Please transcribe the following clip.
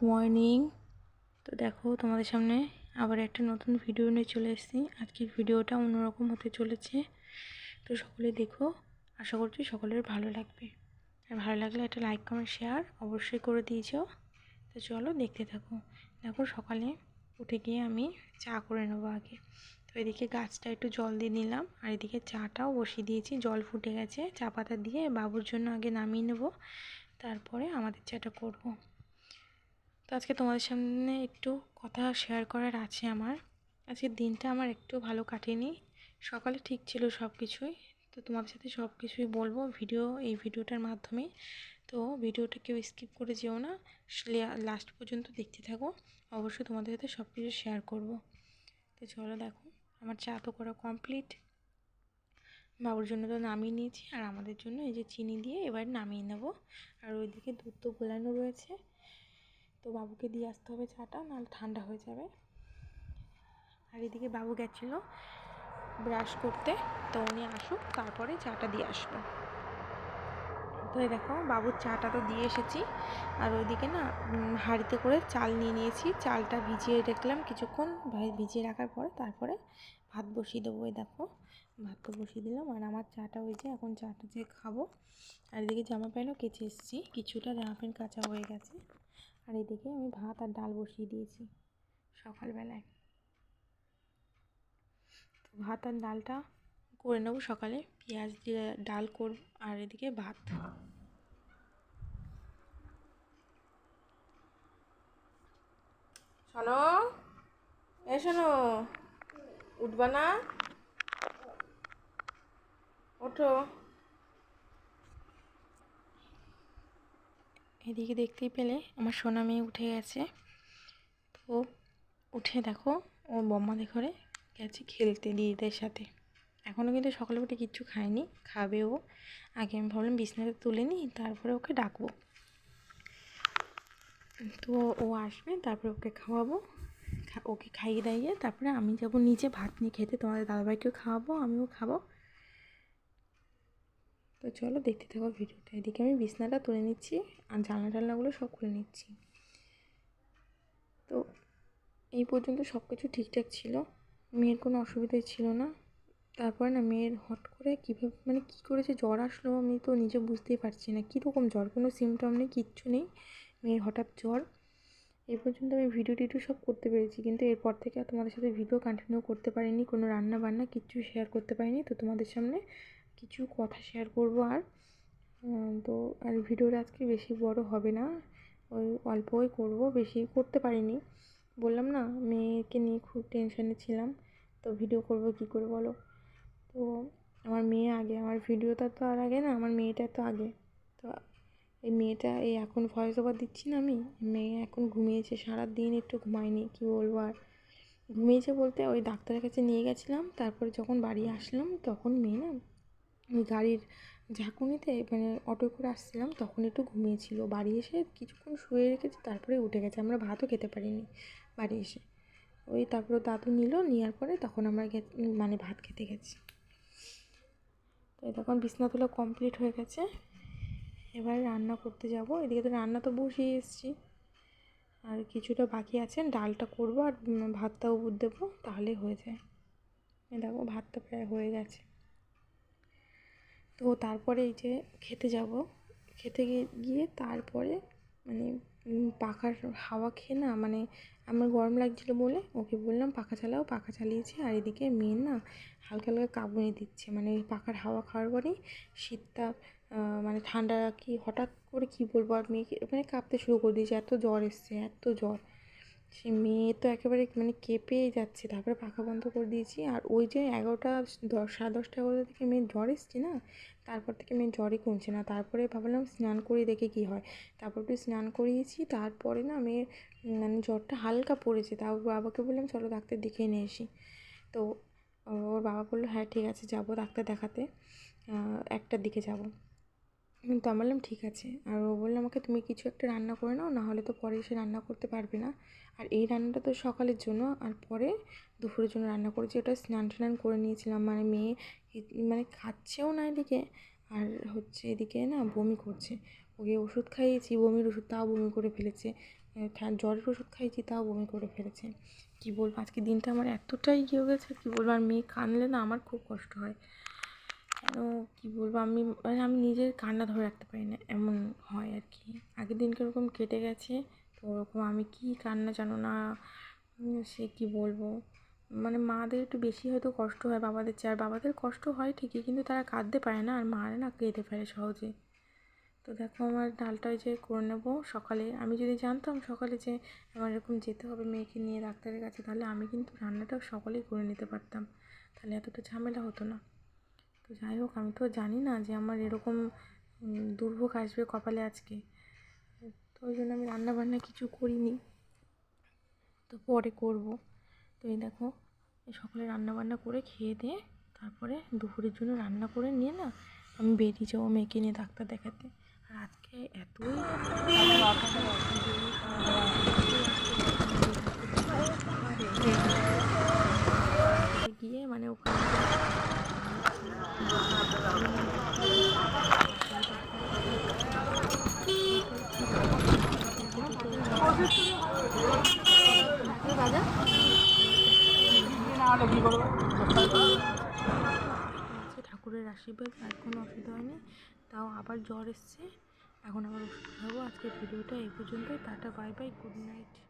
Good morning. তো দেখো, তোমাদের সামনে আবার একটা নতুন ভিডিও নিয়ে চলে এসেছি। আজকের ভিডিওটা অন্যরকম হতে চলেছে। তো সকলে দেখো, আশা করছি সকলের ভালো লাগবে। আর ভালো লাগলে একটা লাইক কমেন্ট শেয়ার অবশ্যই করে দিয়েছ তো চলো দেখতে থাকো। দেখো, সকালে উঠে গিয়ে আমি চা করে নেব আগে। তো এদিকে গাছটা একটু জল দিয়ে নিলাম। আর এদিকে চাটাও বসিয়ে দিয়েছি। জল ফুটে গেছে। চা পাতা দিয়ে বাবুর জন্য আগে নামিয়ে নেব। তারপরে আমাদের চাটা করব। তো আজকে তোমাদের সামনে একটু কথা শেয়ার করার আছে আমার। আজকের দিনটা আমার একটু ভালো কাটেনি। সকালে ঠিক ছিল সব কিছুই তো তোমাদের সাথে সব কিছুই বলব ভিডিও, এই ভিডিওটার মাধ্যমে। তো ভিডিওটা কেউ স্কিপ করে যেও না। লাস্ট পর্যন্ত দেখতে থাকো। অবশ্যই তোমাদের সাথে সব কিছু শেয়ার করব। তো চলো দেখো, আমার চা তো করা কমপ্লিট বাবুর জন্য তো নামিয়ে নিয়েছি। আর আমাদের জন্য এই যে চিনি দিয়ে এবার নামিয়ে নেব। আর ওইদিকে দুধ তো গোলানো রয়েছে। তো বাবুকে দিয়ে আসতে হবে চাটা, নাহলে ঠান্ডা হয়ে যাবে। আর এদিকে বাবু গেছিল ব্রাশ করতে, তো উনি আসুক, তারপরে চাটা দিয়ে আসব। তো দেখো, বাবুর চাটা তো দিয়ে এসেছি। আর ওইদিকে না হাঁড়িতে করে চাল নিয়ে নিয়েছি। চালটা ভিজিয়ে রাখলাম কিছুক্ষণ ভিজিয়ে রাখার পরে তারপরে ভাত বসিয়ে দেবো ওই দেখো। ভাত তো বসিয়ে দিলাম, আর আমার চাটা হয়েছে এখন চাটা যে খাব। আর এদিকে জামা প্যান্টও কেচে এসেছি, কিছুটা জামা প্যান্ট কাঁচা হয়ে গেছে। আর এদিকে আমি ভাত আর ডাল বসিয়ে দিয়েছি সকালবেলায়। তো ভাত আর ডালটা করে নেব সকালে। পেঁয়াজ দিয়ে ডাল করব আর এদিকে ভাত। শোনো এ শোনো, উঠবা না? ওঠো। এদিকে দেখতেই পেলে আমার সোনা মেয়ে উঠে গেছে। তো উঠে দেখো ও বম্মাদের ঘরে গেছে খেলতে দিদিদের সাথে। এখনও কিন্তু সকালে উঠে কিচ্ছু খায়নি, খাবে ও। আগে আমি ভাবলাম বিছনাতে তুলে নিই, তারপরে ওকে ডাকবো। তো ও আসবে, তারপরে ওকে খাওয়াবো। ওকে খাইয়ে দাইয়ে তারপরে আমি যাব নিচে ভাত নিয়ে খেতে, তোমাদের দাদাভাইকেও খাওয়াবো, আমিও খাব। তো চলো দেখতে থাকো ভিডিওটা। এদিকে আমি বিছনাটা তুলে নিচ্ছি আর জানলা টালনাগুলো সব খুলে নিচ্ছি। তো এই পর্যন্ত সব কিছু ঠিকঠাক ছিল। মেয়ের কোনো অসুবিধাই ছিল না। তারপরে না মেয়ের হট করে কীভাবে মানে কী করেছে? জ্বর আসলো আমি তো নিজে বুঝতেই পারছি না। কীরকম জ্বর? কোনো সিমটম নেই, কিচ্ছু নেই। মেয়ের হঠাৎ জ্বর। এই পর্যন্ত আমি ভিডিও টিডিও সব করতে পেরেছি। কিন্তু এরপর থেকে তোমাদের সাথে ভিডিও কন্টিনিউ করতে পারিনি, কোনো রান্না বান্না কিচ্ছু শেয়ার করতে পারিনি। তো তোমাদের সামনে কিছু কথা শেয়ার করব আর। তো আর ভিডিওটা আজকে বেশি বড় হবে না। ওই অল্পই করব, বেশি করতে পারিনি। বললাম না, মেয়েকে নিয়ে খুব টেনশানে ছিলাম। তো ভিডিও করব কী করে বলো? তো আমার মেয়ে আগে, আমার ভিডিওটা তো আর আগে না, আমার মেয়েটা তো আগে। তো এই মেয়েটা, এই এখন ভয়েস ওভার দিচ্ছি না আমি? মেয়ে এখন ঘুমিয়েছে সারা দিন একটু ঘুমায়নি, কী বলব আর। ঘুমিয়েছে বলতে ওই ডাক্তারের কাছে নিয়ে গেছিলাম, তারপরে যখন বাড়ি আসলাম, তখন মেয়ে না গাড়ির ঝাঁকুনিতে মানে অটো করে আসছিলাম, তখন একটু ঘুমিয়েছিল। বাড়ি এসে কিছুক্ষণ শুয়ে রেখেছে, তারপরে উঠে গেছে। আমরা ভাতও খেতে পারিনি বাড়ি এসে। ওই তারপরে দাদু নিল, নেওয়ার পরে তখন আমরা মানে ভাত খেতে গেছি। তো তখন বিছনা কমপ্লিট হয়ে গেছে। এবার রান্না করতে যাব। এদিকে তো রান্না তো বসিয়ে এসেছি। আর কিছুটা বাকি আছে, ডালটা করব আর ভাতটাও দেবো তাহলে হয়ে যায়। দেখো, ভাতটা প্রায় হয়ে গেছে। তো তারপরে এই যে খেতে যাব। খেতে গিয়ে তারপরে মানে পাখার হাওয়া খেয়ে না মানে আমার গরম লাগছিল বলে ওকে বললাম, পাখা চালাও, পাখা চালিয়েছি। আর এদিকে মেয়ে না হালকা হালকা কাঁপুনি দিচ্ছে। মানে ওই পাখার হাওয়া খাওয়ার পরেই শীতটা মানে ঠান্ডা কি হঠাৎ করে কী বলব আর মেয়েকে মানে কাঁপতে শুরু করে দিয়েছে। এত জ্বর এসছে, এত জ্বর। সে মেয়ে তো একেবারে মানে কেঁপেই যাচ্ছে। তারপরে পাখা বন্ধ করে দিয়েছি। আর ওই যে এগারোটা, দশ, সাড়ে দশটা এগারোটা থেকে মেয়ের জ্বর এসছে না? তারপর থেকে মেয়ের জ্বরই কমছে না। তারপরে ভাবলাম স্নান করে দেখে কী হয়। তারপর একটু স্নান করিয়েছি। তারপরে না মেয়ের মানে জ্বরটা হালকা পড়েছে। তাও বাবাকে বললাম, চলো ডাক্তার দেখিয়ে নিয়ে এসি তো ওর বাবা বলল হ্যাঁ ঠিক আছে, যাব ডাক্তার দেখাতে। একটার দিকে যাব। তো আমি বললাম, ঠিক আছে। আর ও বলল, আমাকে তুমি কিছু একটা রান্না করে নাও, নাহলে তো পরে এসে রান্না করতে পারবে না। আর এই রান্নাটা তো সকালের জন্য, আর পরে দুপুরের জন্য রান্না করেছি। ওটা স্নান টান করে নিয়েছিলাম। মানে মেয়ে মানে খাচ্ছেও না এদিকে, আর হচ্ছে এদিকে না বমি করছে। ওকে ওষুধ খাইয়েছি, বমির ওষুধ তাও বমি করে ফেলেছে। জ্বরের ওষুধ খাইয়েছি, তাও বমি করে ফেলেছে। কী বলব, আজকে দিনটা আমার এতটাই ইয়ে গেছে কী বলব, আর মেয়ে কানলে না আমার খুব কষ্ট হয়। কেন, কী বলব? আমি মানে আমি নিজের কান্না ধরে রাখতে পারি না, এমন হয় আর কি। আগের দিন কীরকম কেটে গেছে, তো ওরকম আমি কী কান্না জানো না সে কী বলব? মানে মাদের একটু বেশি হয়তো কষ্ট হয় বাবাদের চেয়ে, আর বাবাদের কষ্ট হয় ঠিকই, কিন্তু তারা কাঁদতে পারে না, আর মারা না, কেঁদে ফেলে সহজে। তো দেখো আমার ডালটা ওই যে করে নেব সকালে। আমি যদি জানতাম সকালে যে আমার এরকম যেতে হবে মেয়েকে নিয়ে ডাক্তারের কাছে, তাহলে আমি কিন্তু রান্নাটাও সকালেই করে নিতে পারতাম। তাহলে এতটা ঝামেলা হতো না। তো যাই হোক, আমি তো জানি না যে আমার এরকম দুর্ভোগ আসবে কপালে আজকে। তো ওই জন্য আমি রান্নাবান্না কিছু করিনি। তো পরে করব। তো এই দেখো সকালে রান্নাবান্না করে খেয়ে দিয়ে তারপরে দুপুরের জন্য রান্না করে নিয়ে না আমি বেরিয়ে যাব মেয়েকে নিয়ে ডাক্তার দেখাতে। আর আজকে এতই গিয়ে মানে ওখানে ঠাকুরের আশীর্বাদ, আর কোনো অসুবিধা হয়নি। তাও আবার জ্বর এসছে। এখন আবার ওষুধ খাব। আজকের ভিডিওটা এই পর্যন্তই। টাটা, বাই বাই, গুড নাইট।